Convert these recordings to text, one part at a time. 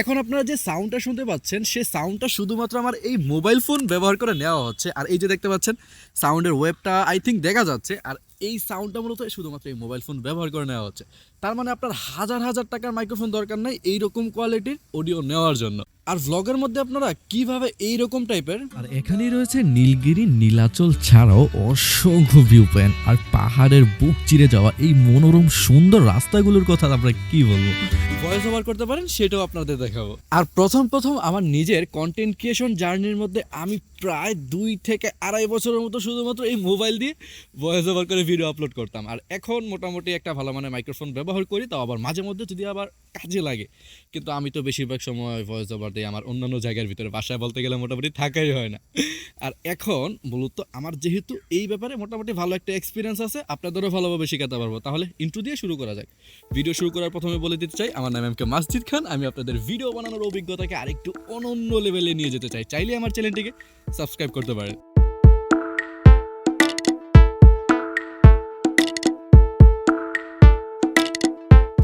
এখন আপনারা যে সাউন্ডটা শুনতে পাচ্ছেন সে সাউন্ডটা শুধুমাত্র আমার এই মোবাইল ফোন ব্যবহার করে নেওয়া হচ্ছে। আর এই যে দেখতে পাচ্ছেন সাউন্ডের ওয়েবটা আই থিঙ্ক দেখা যাচ্ছে, আর এই সাউন্ডটা মূলত শুধুমাত্র এই মোবাইল ফোন ব্যবহার করে নেওয়া হচ্ছে। তার মানে আপনার হাজার হাজার টাকার মাইক্রোফোন দরকার নাই, এইরকম কোয়ালিটির অডিও নেওয়ার জন্য। আর ভ্লগের মধ্যে আপনারা কীভাবে এই রকম টাইপের আর এখানেই রয়েছে নীলগিরি নীলাচল ছাড়াও অসংখ্য ভিউ পয়েন্ট আর পাহাড়ের বুক চিরে যাওয়া এই মনোরম সুন্দর রাস্তাগুলোর কথা আমরা কি বলব? ভয়েস ওভার করতে পারেন সেটাও আপনাদের দেখাবো। আর প্রথম প্রথম আমার নিজের কন্টেন্ট ক্রিয়েশন জার্নির মধ্যে আমি প্রায় দুই থেকে আড়াই বছরের মতো শুধুমাত্র এই মোবাইল দিয়ে ভয়েস ওভার করে ভিডিও আপলোড করতাম। আর এখন মোটামুটি একটা ভালো মানে মাইক্রোফোন ব্যবহার করি, তাও আবার মাঝে মধ্যে যদি আবার কাজে লাগে। কিন্তু আমি তো বেশিরভাগ সময় ভয়েস ওভার দিই, আমার অন্যান্য জায়গার ভিতরে, বাসায় বলতে গেলে মোটামুটি থাকাই হয় না। আর এখন মূলত আমার যেহেতু এই ব্যাপারে মোটামুটি ভালো একটা এক্সপিরিয়েন্স আছে, আপনাদেরও ভালোভাবে শেখাতে পারব। তাহলে ইন্টু দিয়ে শুরু করা যাক। ভিডিও শুরু করার প্রথমে বলে দিতে চাই, আমার নাম এম কে মাসজিদ খান। আমি আপনাদের ভিডিও বানানোর অভিজ্ঞতাকে আরেকটু অনন্য লেভেলে নিয়ে যেতে চাই। চাইলে আমার চ্যানেলটিকে সাবস্ক্রাইব করতে পারেন।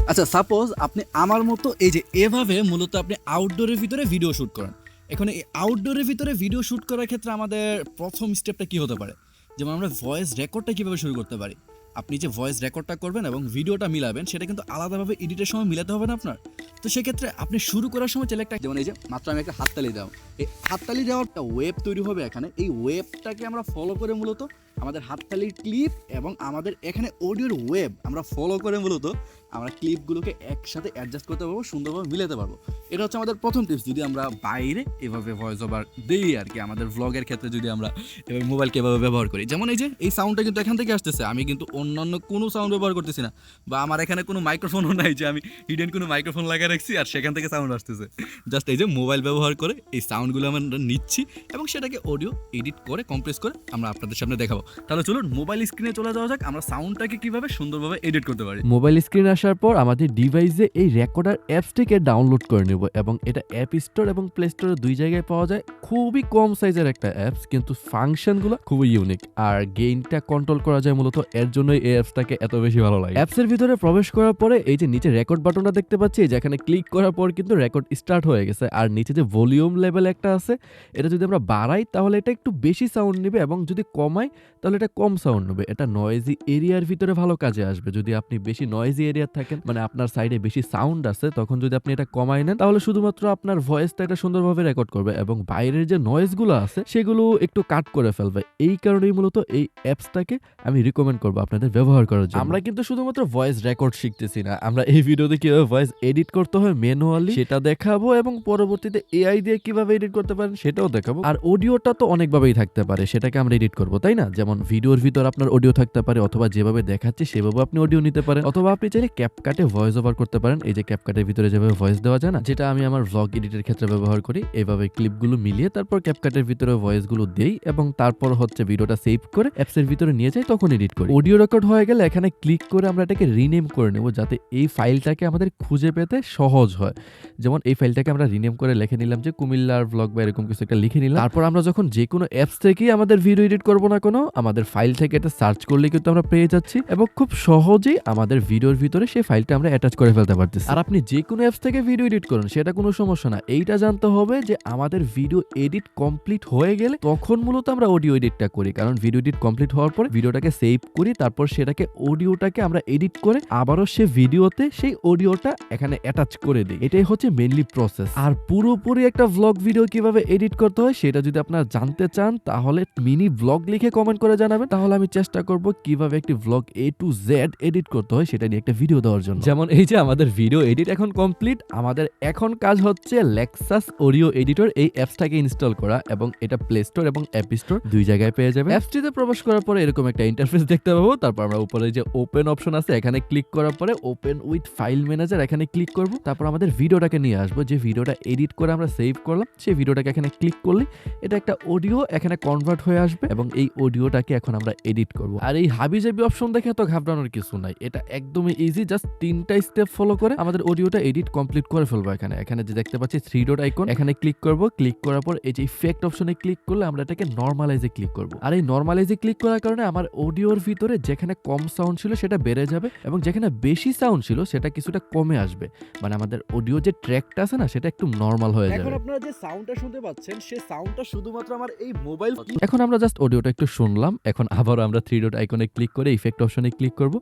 আচ্ছা সাপোজ আপনি আমার মতো এই যে এভাবে মূলত আপনি আউটডোরের ভিতরে ভিডিও শ্যুট করেন। এখন এই আউটডোরের ভিতরে ভিডিও শ্যুট করার ক্ষেত্রে আমাদের প্রথম স্টেপটা কি হতে পারে? যেমন আমরা ভয়েস রেকর্ডটা কীভাবে শুরু করতে পারি? আপনি যে ভয়েস রেকর্ডটা করবেন এবং ভিডিওটা মিলাবেন, সেটা কিন্তু আলাদাভাবে এডিটের সময় মিলাতে হবে না আপনার। তো সেক্ষেত্রে আপনি শুরু করার সময় চাইলে একটা যেমন এই যে, মাত্র আমি একটা হাততালি দাও। এই হাততালি দেওয়ার একটা ওয়েব তৈরি হবে এখানে। এই ওয়েবটাকে আমরা ফলো করে মূলত আমাদের হাততালির ক্লিপ এবং আমাদের এখানে অডিওর ওয়েব আমরা ফলো করে মূলত আমরা ক্লিপগুলোকে একসাথে অ্যাডজাস্ট করতে পারব, সুন্দরভাবে মিলাতে পারব। এটা হচ্ছে আমাদের প্রথম টিপস যদি আমরা বাইরে এভাবে ভয়েস ওভার দিই আর কি, আমাদের ভ্লগের ক্ষেত্রে যদি আমরা এভাবে মোবাইলকে এভাবে ব্যবহার করি। যেমন এই যে, এই সাউন্ডটা কিন্তু এখান থেকে আসতেছে। আমি কিন্তু অন্যান্য কোনো সাউন্ড ব্যবহার করতেছি না। বা আমার এখানে কোনো মাইক্রোফোনও নাই যে আমি হিডেন কোনো মাইক্রোফোন লাগিয়ে রাখছি আর সেখান থেকে সাউন্ড আসতেছে। জাস্ট এই যে মোবাইল ব্যবহার করে এই সাউন্ডগুলো আমরা নিচ্ছি এবং সেটাকে অডিও এডিট করে কম্প্রেস করে আমরা আপনাদের সামনে দেখাবো। তাহলে চলুন মোবাইল স্ক্রিনে চলে যাওয়া যাক, আমরা সাউন্ডটাকে কীভাবে সুন্দরভাবে এডিট করতে পারি। মোবাইল স্ক্রিন আসার পর আমাদের ডিভাইসে এই রেকর্ডার অ্যাপসটিকে ডাউনলোড করে নেব এবং এটা অ্যাপ স্টোর এবং প্লে স্টোরে দুই জায়গায় পাওয়া যায়। খুবই কম সাইজের একটা অ্যাপস কিন্তু ফাংশনগুলো খুবই ইউনিক আর গেইনটা কন্ট্রোল করা যায় মূলত এর জন্যই এই অ্যাপসটাকে এত বেশি ভালো লাগে। অ্যাপসের ভিতরে প্রবেশ করার পরে এই যে নিচে রেকর্ড বাটনটা দেখতে পাচ্ছি, যেখানে ক্লিক করার পর কিন্তু রেকর্ড স্টার্ট হয়ে গেছে। আর নিচে যে ভলিউম লেভেল একটা আছে, এটা যদি আমরা বাড়াই, তাহলে এটা একটু বেশি সাউন্ড নেবে এবং যদি কমাই, তাহলে এটা কম সাউন্ড নেবে। এটা নয়েজি এরিয়ার ভিতরে ভালো কাজে আসবে। যদি আপনি বেশি নয়েজি এরিয়া থাকেন মানে আপনার সাইডে বেশি সাউন্ড আছে, তখন যদি আপনি এটা কমাই নেন, তাহলে শুধুমাত্র আপনার ভয়েসটা এটা সুন্দরভাবে রেকর্ড করবে এবং বাইরের যে নয়েজগুলো আছে, সেগুলো একটু কাট করে ফেলবে। এই কারণেই মূলত এই অ্যাপসটাকে আমি রিকমেন্ড করব আপনাদের ব্যবহার করার জন্য। আমরা কিন্তু শুধুমাত্র ভয়েস রেকর্ড শিখতেছি না। আমরা এই ভিডিওতে কীভাবে ভয়েস এডিট করতে হয় ম্যানুয়ালি। সেটা দেখাবো এবং পরবর্তীতে এআই দিয়ে কীভাবে এডিট করতে পারেন সেটাও দেখাবো। আর অডিওটা তো অনেকভাবেই থাকতে পারে সেটাকে আমরা এডিট করব তাই না? যেমন ভিডিওর ভিতর আপনার অডিও থাকতে পারে অথবা যেভাবে দেখাচ্ছে সেভাবে আপনি অডিও নিতে পারেন। অথবা আপনি চাইলে ক্যাপকাটে ভয়েস ওভার করতে পারেন এই যে ক্যাপকাটের ভিতরে যেভাবে ভয়েস দেওয়া যায় না যেটা আমি আমার ভ্লগ এডিটের ক্ষেত্রে ব্যবহার করি এইভাবে ক্লিপগুলো মিলিয়ে তারপর ক্যাপকাটের ভিতরে ভয়েসগুলো দেই এবং তারপর হচ্ছে ভিডিওটা সেভ করে অ্যাপসের ভিতরে নিয়ে যাই তখন এডিট করি। অডিও রেকর্ড হয়ে গেলে এখানে ক্লিক করে আমরা এটাকে রিনেম করে নেব যাতে এই ফাইলটাকে আমাদের খুঁজে পেতে সহজ হয়। যেমন এই ফাইলটাকে আমরা রিনেম করে লিখে নিলাম যে কুমিল্লার ব্লগ বা এরকম কিছু একটা লিখে নিলাম। তারপর আমরা যখন যে কোনো অ্যাপস থেকেই আমাদের ভিডিও এডিট করব না কোনো, আমাদের ফাইল থেকে এটা সার্চ করলে কিন্তু আমরা পেয়ে যাচ্ছি এবং খুব সহজেই আমাদের ভিডিওর ভিতরে সেই ফাইলটা আমরা অ্যাটাচ করে ফেলতে পারতেছি। আর আপনি যে কোনো অ্যাপস থেকে ভিডিও এডিট করুন, সেটা কোনো সমস্যা না। এইটা জানতে হবে যে আমাদের ভিডিও এডিট কমপ্লিট হয়ে গেলে তখন মূলত আমরা অডিও এডিটটা করি। কারণ ভিডিও এডিট কমপ্লিট হওয়ার পর ভিডিওটাকে সেভ করি, তারপর সেটাকে অডিওটাকে আমরা এডিট করে আবারও সে ভিডিওতে সেই অডিওটা এখানে অ্যাটাচ করে দিই এটাই হচ্ছে মেনলি প্রসেস আর পুরোপুরি একটা ভ্লগ ভিডিও কীভাবে এডিট করতে হয় সেটা যদি আপনারা জানতে চান তাহলে মিনি ভ্লগ লিখে কমেন্ট করে জানাবেন। তাহলে আমি চেষ্টা করব কীভাবে একটি vlog A to Z edit করতে হয় সেটা নিয়ে একটা ভিডিও দেওয়ার জন্য। যেমন এই যে আমাদের ভিডিও এডিট এখন কমপ্লিট আমাদের এখন কাজ হচ্ছে লেক্সাস অডিও এডিটর এই অ্যাপসটাকে ইনস্টল করা এবং এটা প্লে স্টোর এবং অ্যাপ স্টোর দুই জায়গায় পেয়ে যাবে অ্যাপসটিতে প্রবেশ করার পরে এরকম একটা ইন্টারফেস দেখতে পাবো। তারপর আমরা উপরে যে ওপেন অপশন আছে এখানে ক্লিক করার পরে ওপেন উইথ ফাইল ম্যানেজার এখানে ক্লিক করব। তারপর আমাদের ভিডিওটাকে নিয়ে আসব। যে ভিডিওটা এডিট করে আমরা সেভ করলাম, সেই ভিডিওটাকে এখানে ক্লিক করলে এটা একটা অডিও এখানে কনভার্ট হয়ে আসবে এবং এই অডিওটাকে এখন আমরা এডিট করব। আর এই হাবিজাবি অপশন দেখে তো ঘাবড়ানোর কিছু নাই। এটা একদমই ইজি জাস্ট তিনটা স্টেপ ফলো করে আমাদের অডিওটা এডিট কমপ্লিট করে ফেলব এখানে। এখানে যে দেখতে পাচ্ছি থ্রি ডট আইকন এখানে ক্লিক করব। ক্লিক করার পর এই যে ইফেক্ট অপশনে ক্লিক করলে আমরা এটাকে নর্মালাইজে ক্লিক করব। আর এই নর্মালাইজে ক্লিক করার কারণে আমার অডিওর ভিতরে যেখানে কম সাউন্ড ছিল সেটা বেড়ে যাবে এবং যেখানে বেশি সাউন্ড ছিল সেটা কিছুটা কমে আসবে। মানে আমাদের অডিও যে ট্র্যাকটা আছে না সেটা একটু নর্মাল হয়ে যাবে। এখন আপনারা যে সাউন্ডটা শুনতে পাচ্ছেন সেই সাউন্ডটা শুধুমাত্র আমার এই মোবাইল এখন আমরা জাস্ট অডিওটা একটু শুনলাম এখন আবারও আমরা থ্রি ডট আইকনে ক্লিক করে ইফেক্ট অপশনে ক্লিক করব।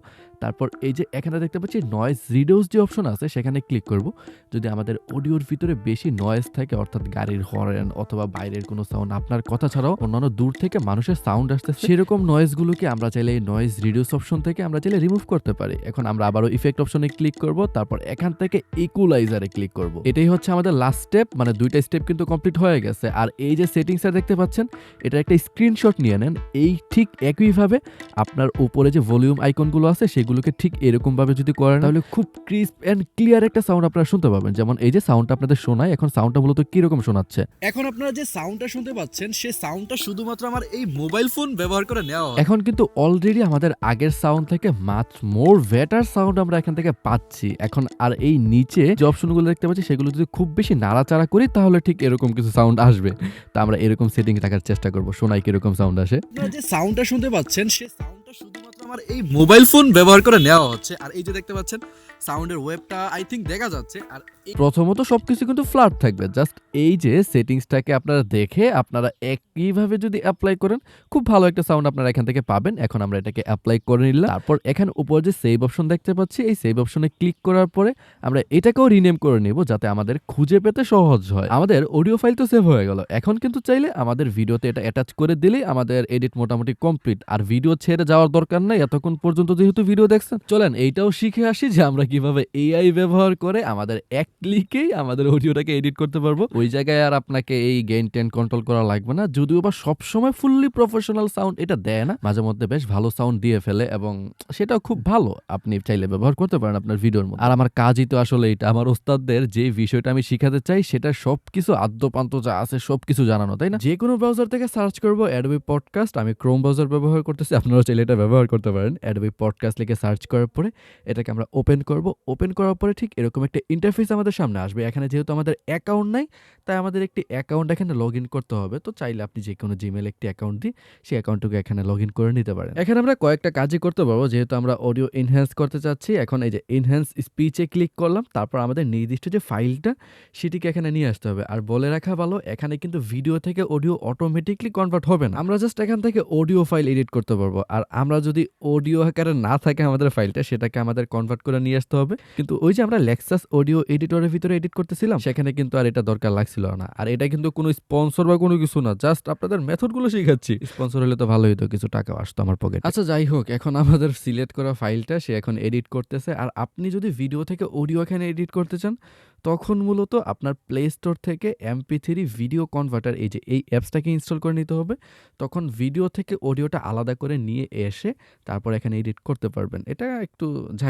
তারপর এই যে এখানে দেখতে পাচ্ছি নয়েজ রিডিউস যে অপশন আছে সেখানে ক্লিক করব। যদি আমাদের অডিওর ভিতরে বেশি নয়েজ থাকে অর্থাৎ গাড়ির হরেন অথবা বাইরের কোনো সাউন্ড আপনার কথা ছাড়াও অন্যান্য দূর থেকে মানুষের সাউন্ড আসতেছে সেরকম নয়েজগুলোকে আমরা চাইলে এই নয়েজ রিডিউস অপশন থেকে আমরা চাইলে রিমুভ করতে পারি। এখন আমরা আবারও ইফেক্ট অপশনে ক্লিক করব তারপর এখান থেকে ইকুলাইজারে ক্লিক করব। এটাই হচ্ছে আমাদের লাস্ট স্টেপ মানে দুইটা স্টেপ কিন্তু কমপ্লিট হয়ে গেছে। আর এই যে সেটিংসটা দেখতে পাচ্ছেন এটা একটা স্ক্রিনশট নিয়ে নেন। এই ঠিক একইভাবে আপনার উপরে যে ভলিউম আইকনগুলো আছে সেগুলোকে ঠিক এরকম ভাবে যদি করেন তাহলে খুব ক্রিস্প এন্ড ক্লিয়ার একটা সাউন্ড আপনারা শুনতে পাবেন। যেমন এই যে সাউন্ডটা আপনাদের শোনায় এখন সাউন্ডটা মূলত কীরকম শোনাচ্ছে? এখন আপনারা যে সাউন্ডটা শুনতে পাচ্ছেন সেই সাউন্ডটা শুধুমাত্র আমার এই মোবাইল ফোন ব্যবহার করে নেওয়া এখন কিন্তু অলরেডি আমাদের আগের সাউন্ড থেকে মাছ মোর বেটার সাউন্ড আমরা এখান থেকে পাচ্ছি। এখন আর এই নিচে যে অপশনগুলো দেখতে পাচ্ছি, সেগুলো যদি খুব বেশি নাড়াচাড়া করি, তাহলে ঠিক এরকম কিছু সাউন্ড আসবে। তা আমরা এরকম সেটিং রাখার চেষ্টা করব। শোনাই কীরকম সাউন্ড আসে? যে সাউন্ডটা শুনতে পাচ্ছেন, সে সাউন্ডটা শুধুমাত্র আমার এই মোবাইল ফোন ব্যবহার করে নেওয়া হচ্ছে। আর এই যে দেখতে পাচ্ছেন সাউন্ডের ওয়েবটা আই থিঙ্ক দেখা যাচ্ছে, আর প্রথমত সবকিছু কিন্তু ফ্ল্যাট থাকবে। জাস্ট এই যে সেটিংসটাকে আপনারা দেখে আপনারা একইভাবে যদি অ্যাপ্লাই করেন, খুব ভালো একটা সাউন্ড আপনারা এখান থেকে পাবেন। এখন আমরা এটাকে অ্যাপ্লাই করে নিলাম। তারপর এখানে উপর যে সেভ অপশন দেখতে পাচ্ছি, এই সেভ অপশনে ক্লিক করার পরে আমরা এটাকেও রিনেম করে নেব যাতে আমাদের খুঁজে পেতে সহজ হয়। আমাদের অডিও ফাইল তো সেভ হয়ে গেল। এখন কিন্তু চাইলে আমাদের ভিডিওতে এটা অ্যাটাচ করে দিলেই আমাদের এডিট মোটামুটি কমপ্লিট আর ভিডিও ছেড়ে যাওয়ার দরকার নাই। এতক্ষণ পর্যন্ত যেহেতু ভিডিও দেখছেন, চলেন এইটাও শিখে আসি যে আমরা কীভাবে এআই ব্যবহার করে আমাদের এক ক্লিকেই আমাদের অডিওটাকে এডিট করতে পারব। ওই জায়গায় আর আপনাকে এই গেইন টেন কন্ট্রোল করা লাগবে না। যদিও বা সবসময় ফুললি প্রফেশনাল সাউন্ড এটা দেয় না, মাঝে মধ্যে বেশ ভালো সাউন্ড দিয়ে ফেলে এবং সেটাও খুব ভালো। আপনি চাইলে ব্যবহার করতে পারেন আপনার ভিডিওর মধ্যে। আর আমার কাজই তো আসলে এটা, আমার ওস্তাদদের যে বিষয়টা আমি শিখাতে চাই সেটা সবকিছু আদ্যপান্ত যা আছে সবকিছু জানানো, তাই না? যে কোনো ব্রাউজার থেকে সার্চ করব অ্যাডবি পডকাস্ট আমি ক্রোম ব্রাউজার ব্যবহার করতেছি আপনারা চাইলে এটা ব্যবহার করতে পারেন। অ্যাডবি পডকাস্ট লিখে সার্চ করার পরে এটাকে আমরা ওপেন করব। ওপেন করার পরে ঠিক এরকম একটা ইন্টারফেস আমাদের সামনে আসবে। এখানে যেহেতু আমাদের অ্যাকাউন্ট নাই, তাই আমাদের একটি অ্যাকাউন্ট এখানে লগ করতে হবে। তো চাইলে আপনি যে কোনো জিমেল একটি অ্যাকাউন্ট দিয়ে সেই অ্যাকাউন্টটুকু এখানে লগ করে নিতে পারেন। এখানে আমরা কয়েকটা কাজই করতে পারব। যেহেতু আমরা অডিও এনহ্যান্স করতে চাচ্ছি, এখন এই যে এনহ্যান্স স্পিচে ক্লিক করলাম, তারপর আমাদের নির্দিষ্ট যে ফাইলটা সেটিকে এখানে নিয়ে আসতে হবে। আর বলে রাখা ভালো, এখানে কিন্তু ভিডিও থেকে অডিও অটোমেটিকলি কনভার্ট হবে না। আমরা জাস্ট এখান থেকে অডিও ফাইল এডিট করতে পারব। আর আমরা যদি অডিও আকারে না থাকে আমাদের ফাইলটা সেটাকে আমাদের কনভার্ট করে নিয়ে হবে। কিন্তু ওই যে আমরা লেক্সাস অডিও এডিটরের ভিতরে এডিট করতেছিলাম, সেখানে কিন্তু আর এটা দরকার লাগছিল না। আর এটা কিন্তু কোনো স্পন্সর বা কোনো কিছু না জাস্ট আপনাদের মেথডগুলো শিখাচ্ছি। স্পন্সর হলে তো ভালো হতো, কিছু টাকা আসতো আমার পকেট আচ্ছা যাই হোক, এখন আমাদের সিলেক্ট করা ফাইলটা সে এখন এডিট করতেছে। আর আপনি যদি ভিডিও থেকে অডিও এখানে এডিট করতে চান তখন মূলত আপনার প্লে স্টোর থেকে এমপি থ্রি ভিডিও কনভার্টার এই যে এই অ্যাপসটাকে ইনস্টল করে নিতে হবে। তখন ভিডিও থেকে অডিওটা আলাদা করে নিয়ে এসে তারপর এখানে এডিট করতে পারবেন। এটা একটু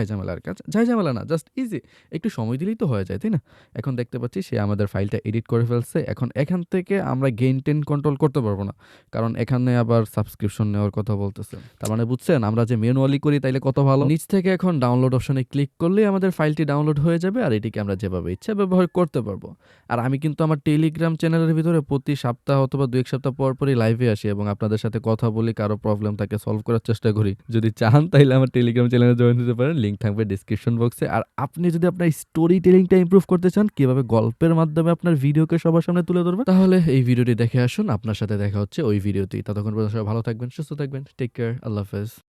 ঝামেলার কাজ ঝামেলা না জাস্ট ইজি একটু সময় দিলেই তো হয়ে যায়, তাই না? এখন দেখতে পাচ্ছি সে আমাদের ফাইলটা এডিট করে ফেলছে। এখন এখান থেকে আমরা গেইন টেন কন্ট্রোল করতে পারব না। কারণ এখানে আবার সাবস্ক্রিপশন নেওয়ার কথা বলতেছে। তার মানে বুঝছেন, আমরা যে ম্যানুয়ালি করি তাইলে কত ভালো। নিচ থেকে এখন ডাউনলোড অপশনে ক্লিক করলেই আমাদের ফাইলটি ডাউনলোড হয়ে যাবে আর এটিকে আমরা যেভাবে ইচ্ছা ব্যবহার করতে পারব। আর আমি কিন্তু আমার টেলিগ্রাম চ্যানেলের ভিতরে প্রতি সপ্তাহ অথবা দু এক সপ্তাহ পর পরই লাইভে আসি এবং আপনাদের সাথে কথা বলি, কারও প্রবলেম তাকে সলভ করার চেষ্টা করি। যদি চান তাহলে আমার টেলিগ্রাম চ্যানেলে জয়েন দিতে পারেন লিঙ্ক থাকবে ডিসক্রিপশন বক্সে আর আপনি যদি আপনার স্টোরি টেলিংটা ইমপ্রুভ করতে চান, কীভাবে গল্পের মাধ্যমে আপনার ভিডিওকে সবার সামনে তুলে ধরবেন, তাহলে এই ভিডিওটি দেখে আসুন। আপনার সাথে দেখা হচ্ছে ওই ভিডিওতেই ততক্ষণ পর্যন্ত সবাই ভালো থাকবেন, সুস্থ থাকবেন। টেক কেয়ার আল্লাহ হাফেজ।